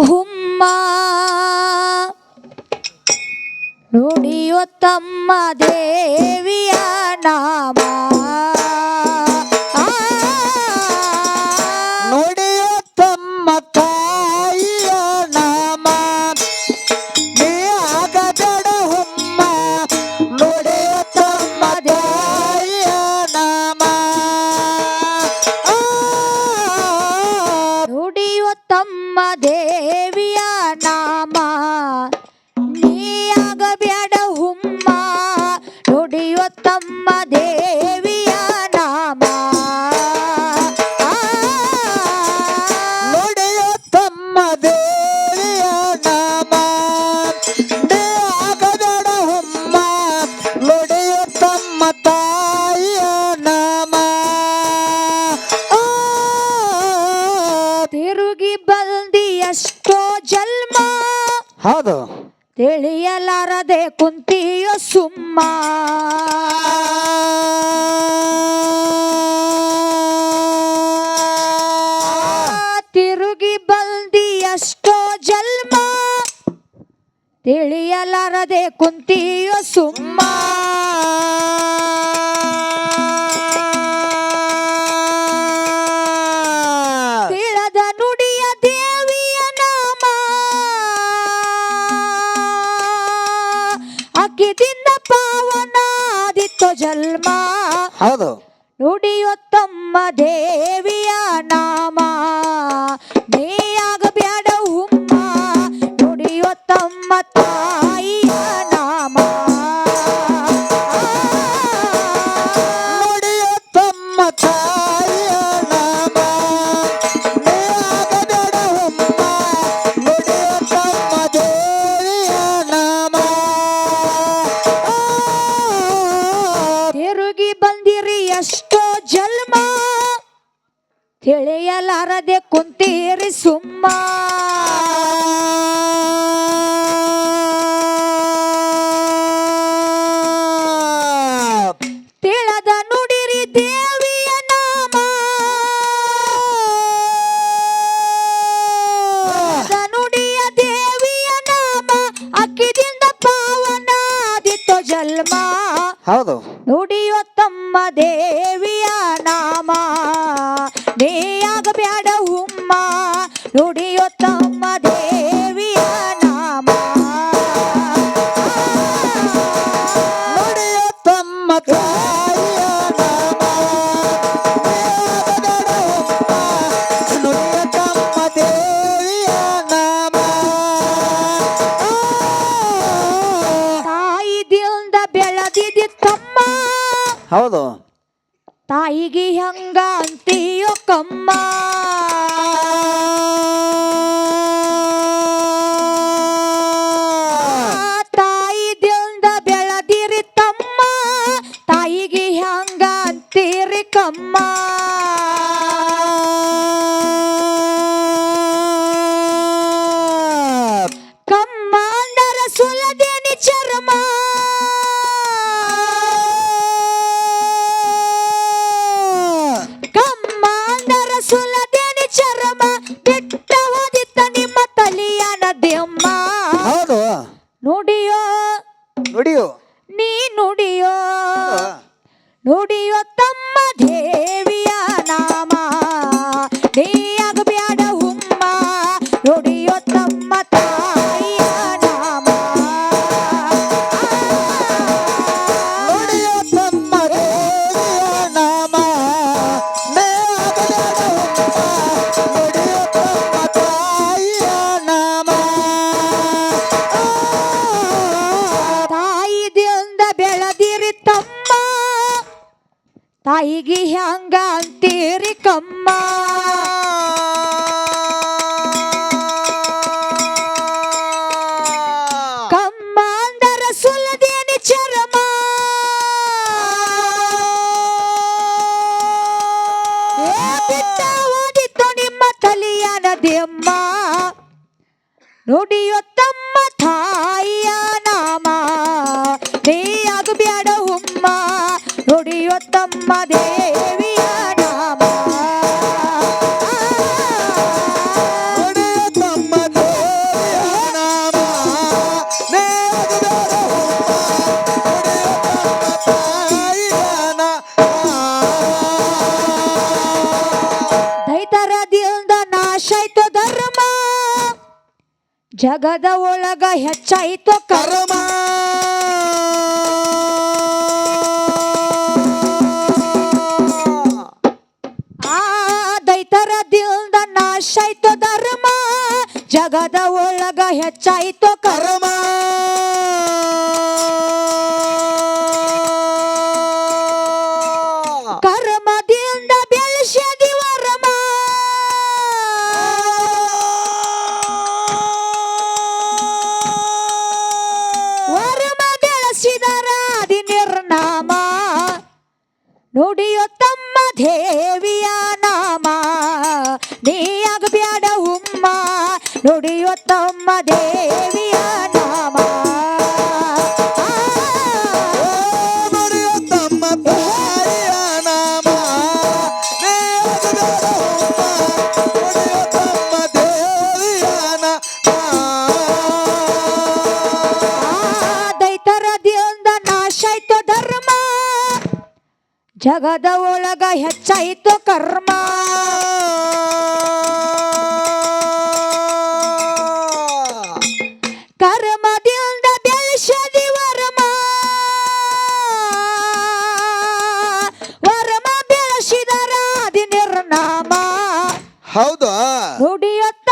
ಹುಮ್ಮ. ನುಡಿಯೋ ತಮ್ಮ ದೇವಿಯ ನಾಮ. ಕುಂತಿಯೋ ಸುಮ್ಮ. ತಿರುಗಿ ಬಲ್ದಿ ಎಷ್ಟೋ ಜನ್ಮ. ತಿಳಿಯಲಾರದೆ ಕುಂತಿಯೋ ಸುಮ್ಮ. ಹೌದು. ನುಡಿಯೊತ್ತಮ್ಮ ದೇ ಮಾಡದೆ ಕುಂತೀರಿ ಸುಮ್ಮ. ತಿಳದ ನುಡಿರಿ ದೇವಿಯ ನಾಮ. ನುಡಿಯ ದೇವಿಯ ನಾಮ. ಅಕ್ಕಿದಿಂದ ಪಾವನಾದಿತ್ತು ಜನ್ಮ. ಹೌದು. ನುಡಿಯೋ ತಮ್ಮ ದೇವಿಯ ನಾಮ. ನೀ ನುಡಿಯುತ್ತಮ್ಮ ದೇವಿಯ ನಾಮ. ನುಡಿಯುತ್ತಮ್ಮ ದೇವಿಯ ನಾಮ. ನುಡಿಯುತ್ತಮ್ಮ ದೇವಿಯ ನಾಮ. ತಮ್ಮ. ಹೌದು. ತಾಯಿಗೆ ಹೆಂಗ ಅಂತೀ ನೋಡಿ ತಾಯಿಗೆ ಹ್ಯಾಂಗ ಅಂತೀರಿ ಕಮ್ಮ? ಕಮ್ಮ ಅಂದರ ಸುಲದೇನಿ ಚರ್ಮ? ಓದಿತ್ತು ನಿಮ್ಮ ತಲಿಯ ನದಿಯಮ್ಮ ನುಡಿಯೋ ನಾಶಾಯ್ತು ಧರ್ಮ. ಜಗದ ಒಳಗ ಹೆಚ್ಚಾಯಿತು ಕರ್ಮ. ಆ ದೈತರ ದಿಲ್ದ ನಾಶಾಯ್ತು ಧರ್ಮ. ಜಗದ ಒಳಗ ಹೆಚ್ಚಾಯಿತು ಕರ್ಮ. ನುಡಿಯೋ ತಮ್ಮ ದೇವಿಯ ನಾಮ. ನೀ ಆಗಬ್ಯಾಡ ಉಮ್ಮ ನುಡಿಯೋ ತಮ್ಮ ದೇವಿ ಜಗದ ಒಳಗ ಹೆಚ್ಚಾಯಿತು ಕರ್ಮ. ಕರ್ಮದಿಂದ ದೇಶದಿ ವರ್ಮ. ವರ್ಮ ಬೆಳೆಸಿದ ರಾಧಿ ನಿರ್ನಾಮ. ಹೌದು? ನುಡಿಯತ್ತ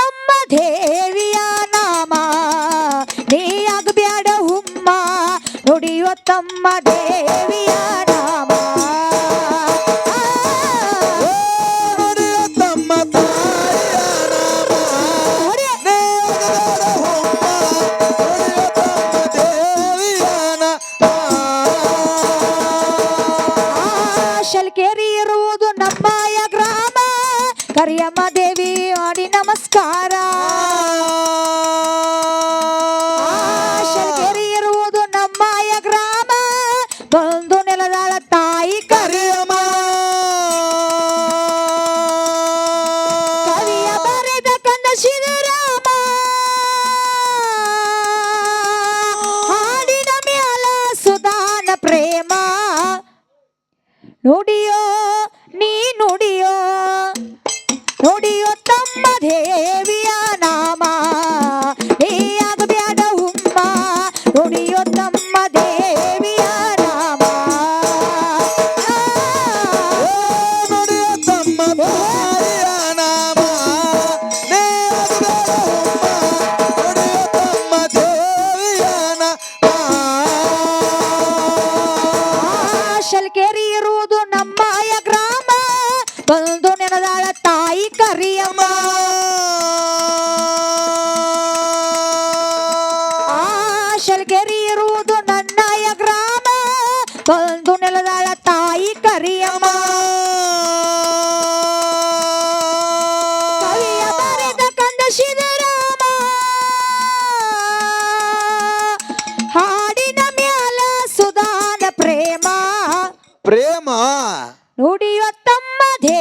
ನುಡಿಯೋ ನೀ ನುಡಿಯೋ ನುಡಿಯೋ ತಮ್ಮ ದೇವಿಯ ನಾಮ. ನೀ ಆಗಬೇಡ ಉಮ್ಮ ನುಡಿಯೋ ತಮ್ಮ ದೇ ನೋಡಿಯೋ ತಮ್ಮದೇ